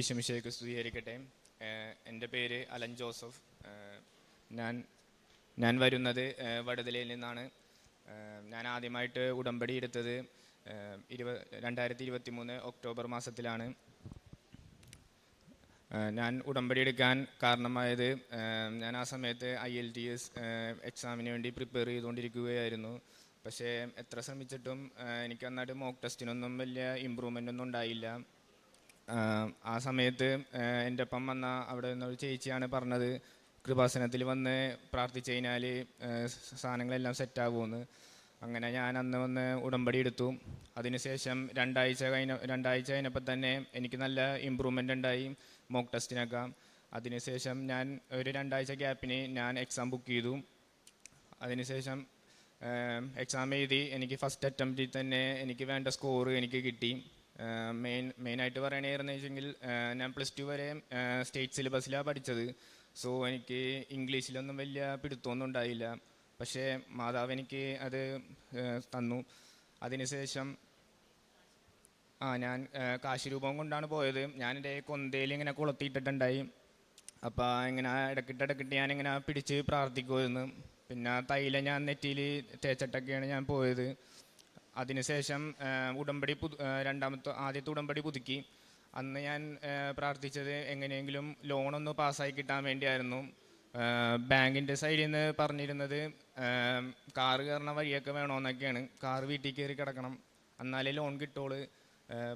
ഈശമിശയ്ക്ക് സ്തുതിയായിരിക്കട്ടെ. എന്റെ പേര് അലൻ ജോസഫ്. ഞാൻ ഞാൻ വരുന്നത് വടതലയിൽ നിന്നാണ്. ഞാൻ ആദ്യമായിട്ട് ഉടമ്പടി എടുത്തത് ഇരുപ രണ്ടായിരത്തി ഇരുപത്തി മൂന്ന് ഒക്ടോബർ മാസത്തിലാണ്. ഞാൻ ഉടമ്പടി എടുക്കാൻ കാരണമായത് ഞാൻ ആ സമയത്ത് ഐ എൽ ടി എസ് എക്സാമിന് വേണ്ടി പ്രിപ്പയർ ചെയ്തുകൊണ്ടിരിക്കുകയായിരുന്നു. പക്ഷേ എത്ര ശ്രമിച്ചിട്ടും എനിക്ക് നന്നായിട്ട് മോക്ക് ടെസ്റ്റിനൊന്നും വലിയ ഇമ്പ്രൂവ്മെന്റ് ഒന്നും ഉണ്ടായില്ല. ആ സമയത്ത് എന്റെ ഒപ്പം വന്ന അവിടെ നിന്നൊരു ചേച്ചിയാണ് പറഞ്ഞത് കൃപാസനത്തിൽ വന്ന് പ്രാർത്ഥിച്ചു കഴിഞ്ഞാൽ സാധനങ്ങളെല്ലാം സെറ്റാകുമെന്ന് അങ്ങനെ ഞാൻ അന്ന് വന്ന് ഉടമ്പടി എടുത്തു. അതിനുശേഷം രണ്ടാഴ്ച കഴിഞ്ഞ രണ്ടാഴ്ച കഴിഞ്ഞപ്പോൾ തന്നെ എനിക്ക് നല്ല ഇമ്പ്രൂവ്മെന്റ് ഉണ്ടായി മോക്ക് ടെസ്റ്റിനൊക്കെ അതിനുശേഷം ഞാൻ ഒരു രണ്ടാഴ്ച ഗ്യാപ്പിന് ഞാൻ എക്സാം ബുക്ക് ചെയ്തു. അതിനുശേഷം എക്സാം എഴുതി എനിക്ക് ഫസ്റ്റ് അറ്റംപ്റ്റിൽ തന്നെ എനിക്ക് വേണ്ട സ്കോറ് എനിക്ക് കിട്ടി. മെയിൻ മെയിനായിട്ട് പറയണേന്ന് വെച്ചെങ്കിൽ ഞാൻ പ്ലസ് ടു വരെ സ്റ്റേറ്റ് സിലബസിലാണ് പഠിച്ചത്. സോ എനിക്ക് ഇംഗ്ലീഷിലൊന്നും വലിയ പിടുത്തമൊന്നും ഉണ്ടായില്ല. പക്ഷേ മാതാവ് എനിക്ക് അത് തന്നു. അതിനുശേഷം ആ ഞാൻ കാശിരൂപം കാശി രൂപം കൊണ്ടാണ് പോയത്. ഞാൻ എന്റെ കൊന്തയിൽ ഇങ്ങനെ കൊളുത്തിയിട്ടിട്ടുണ്ടായി. അപ്പോൾ ഇങ്ങനെ ഇടക്കിട്ട് ഇടക്കിട്ട് ഞാനിങ്ങനെ പിടിച്ച് പ്രാർത്ഥിക്കുമായിരുന്നു പിന്നെ തൈല ഞാൻ നെറ്റിയിൽ തേച്ചിട്ടൊക്കെയാണ് ഞാൻ പോയത്. അതിനുശേഷം ഉടമ്പടി പുതു രണ്ടാമത്തെ ആദ്യത്തെ ഉടമ്പടി പുതുക്കി. അന്ന് ഞാൻ പ്രാർത്ഥിച്ചത് എങ്ങനെയെങ്കിലും ലോണൊന്ന് പാസ്സായി കിട്ടാൻ വേണ്ടിയായിരുന്നു. ബാങ്കിന്റെ സൈഡിൽ നിന്ന് പറഞ്ഞിരുന്നത് കാറ് കയറണ വഴിയൊക്കെ വേണമെന്നൊക്കെയാണ് കാറ് വീട്ടിൽ കയറി കിടക്കണം. എന്നാലേ ലോൺ കിട്ടുള്ളൂ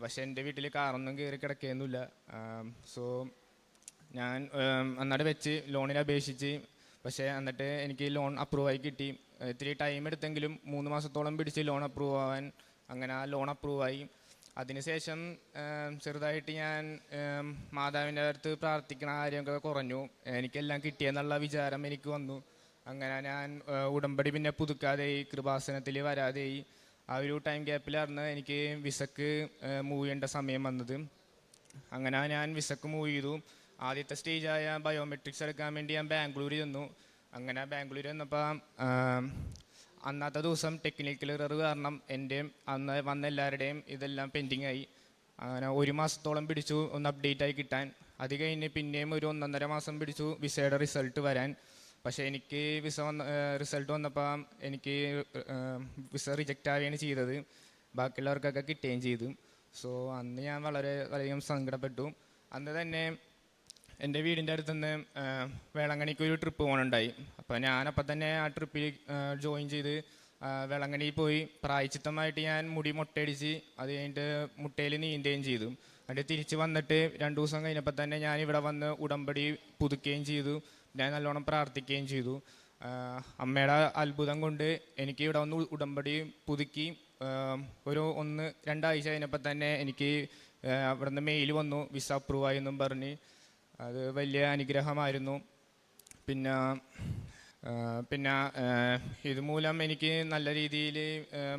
പക്ഷെ എന്റെ വീട്ടിൽ കാറൊന്നും കയറി കിടക്കുകയൊന്നുമില്ല സോ ഞാൻ അന്നാട് വെച്ച് ലോണിന് അപേക്ഷിച്ച് പക്ഷേ എന്നിട്ട് എനിക്ക് ലോൺ അപ്രൂവായി കിട്ടി. ഇത്തിരി ടൈം എടുത്തെങ്കിലും മൂന്ന് മാസത്തോളം പിടിച്ച് ലോൺ അപ്രൂവ് ആവാൻ അങ്ങനെ ആ ലോൺ അപ്രൂവ് ആയി. അതിനുശേഷം ചെറുതായിട്ട് ഞാൻ മാതാവിന്റെ അടുത്ത് പ്രാർത്ഥിക്കണ കാര്യമൊക്കെ കുറഞ്ഞു. എനിക്കെല്ലാം കിട്ടിയെന്നുള്ള വിചാരം എനിക്ക് വന്നു. അങ്ങനെ ഞാൻ ഉടമ്പടി പിന്നെ പുതുക്കാതെയായി കൃപാസനത്തിൽ വരാതെയായി ആ ഒരു ടൈം ഗ്യാപ്പിലായിരുന്നു എനിക്ക് വിസക്ക് മൂവ് ചെയ്യേണ്ട സമയം വന്നത്. അങ്ങനെ ഞാൻ വിസക്ക് മൂവ് ചെയ്തു. ആദ്യത്തെ സ്റ്റേജായ ബയോമെട്രിക്സ് എടുക്കാൻ വേണ്ടി ഞാൻ ബാംഗ്ലൂർ ചെന്നു. അങ്ങനെ ബാംഗ്ലൂർ വന്നപ്പോൾ അന്നത്തെ ദിവസം ടെക്നിക്കൽ എറർ കാരണം എന്റെയും അന്ന് വന്ന എല്ലാവരുടെയും ഇതെല്ലാം പെൻഡിങ് ആയി. അങ്ങനെ ഒരു മാസത്തോളം പിടിച്ചു ഒന്ന് അപ്ഡേറ്റ് ആയി കിട്ടാൻ. അത് കഴിഞ്ഞ് പിന്നെയും ഒരു ഒന്നൊന്നര മാസം പിടിച്ചു വിസയുടെ റിസൾട്ട് വരാൻ. പക്ഷേ എനിക്ക് വിസ വന്ന റിസൾട്ട് വന്നപ്പോൾ എനിക്ക് വിസ റിജക്റ്റ് ആവുകയാണ് ചെയ്തത്. ബാക്കിയുള്ളവർക്കൊക്കെ കിട്ടുകയും ചെയ്തു. സോ അന്ന് ഞാൻ വളരെ വളരെയധികം സങ്കടപ്പെട്ടു. അന്ന് തന്നെ എന്റെ വീടിന്റെ അടുത്ത് നിന്ന് വേളങ്ങണിക്ക് ഒരു ട്രിപ്പ് പോകണുണ്ടായി അപ്പോൾ ഞാനപ്പോൾ തന്നെ ആ ട്രിപ്പിൽ ജോയിൻ ചെയ്ത് വേളങ്ങണിയിൽ പോയി. പ്രായച്ചിത്തമായിട്ട് ഞാൻ മുടി മുട്ടയടിച്ച് അത് കഴിഞ്ഞിട്ട് മുട്ടയിൽ നീന്തുകയും ചെയ്തു. എന്നിട്ട് തിരിച്ച് വന്നിട്ട് രണ്ട് ദിവസം കഴിഞ്ഞപ്പോൾ തന്നെ ഞാൻ ഇവിടെ വന്ന് ഉടമ്പടി പുതുക്കുകയും ചെയ്തു. ഞാൻ നല്ലോണം പ്രാർത്ഥിക്കുകയും ചെയ്തു. അമ്മയുടെ അത്ഭുതം കൊണ്ട് എനിക്ക് ഇവിടെ വന്ന് ഉടമ്പടി പുതുക്കി ഒരു ഒന്ന് രണ്ടാഴ്ച കഴിഞ്ഞപ്പോൾ തന്നെ എനിക്ക് അവിടുന്ന് മെയിൽ വന്നു വിസ അപ്രൂവായി എന്നും പറഞ്ഞ്. അത് വലിയ അനുഗ്രഹമായിരുന്നു. പിന്നെ പിന്നെ ഇതുമൂലം എനിക്ക് നല്ല രീതിയിൽ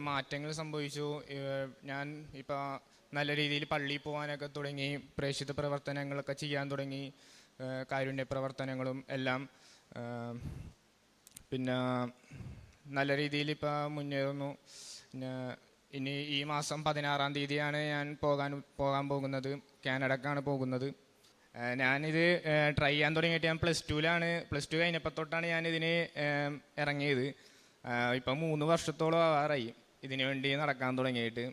മാറ്റങ്ങൾ സംഭവിച്ചു. ഞാൻ ഇപ്പോൾ നല്ല രീതിയിൽ പള്ളിയിൽ പോകാനൊക്കെ തുടങ്ങി പ്രേക്ഷിത പ്രവർത്തനങ്ങളൊക്കെ ചെയ്യാൻ തുടങ്ങി കാരുണ്യ പ്രവർത്തനങ്ങളും എല്ലാം. പിന്നെ നല്ല രീതിയിൽ ഇപ്പോൾ മുന്നേറുന്നു. പിന്നെ ഇനി ഈ മാസം പതിനാറാം തീയതിയാണ് ഞാൻ പോകാൻ പോകാൻ പോകുന്നത്. കാനഡക്കാണ് പോകുന്നത്. ഞാനിത് ട്രൈ ചെയ്യാൻ തുടങ്ങിയിട്ട് ഞാൻ പ്ലസ് ടുവിലാണ് പ്ലസ് ടു കഴിഞ്ഞപ്പോൾ തൊട്ടാണ് ഞാനിതിന് ഇറങ്ങിയത്. ഇപ്പം മൂന്ന് വർഷത്തോളം ആവാറായി. ഇതിനു വേണ്ടി നടക്കാൻ തുടങ്ങിയിട്ട്.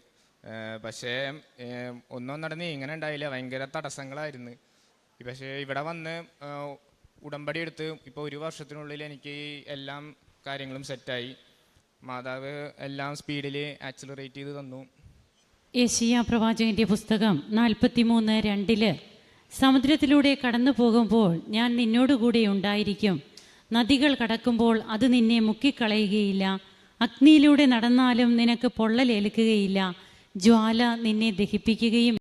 പക്ഷേ ഒന്നും നടന്ന് ഇങ്ങനെ ഉണ്ടായില്ല ഭയങ്കര തടസ്സങ്ങളായിരുന്നു. പക്ഷേ ഇവിടെ വന്ന് ഉടമ്പടി എടുത്ത് ഇപ്പോൾ ഒരു വർഷത്തിനുള്ളിൽ എനിക്ക് എല്ലാം കാര്യങ്ങളും സെറ്റായി മാതാവ് എല്ലാം സ്പീഡിൽ ആക്സിലറേറ്റ് ചെയ്ത് തന്നു. ഏഷ്യ പ്രവാചകന്റെ പുസ്തകം നാൽപ്പത്തി മൂന്ന് രണ്ടിൽ സമുദ്രത്തിലൂടെ കടന്നു പോകുമ്പോൾ ഞാൻ നിന്നോടുകൂടെ ഉണ്ടായിരിക്കും. നദികൾ കടക്കുമ്പോൾ അത് നിന്നെ മുക്കിക്കളയുകയില്ല. അഗ്നിയിലൂടെ നടന്നാലും നിനക്ക് പൊള്ളലേൽക്കുകയില്ല. ജ്വാല നിന്നെ ദഹിപ്പിക്കുകയും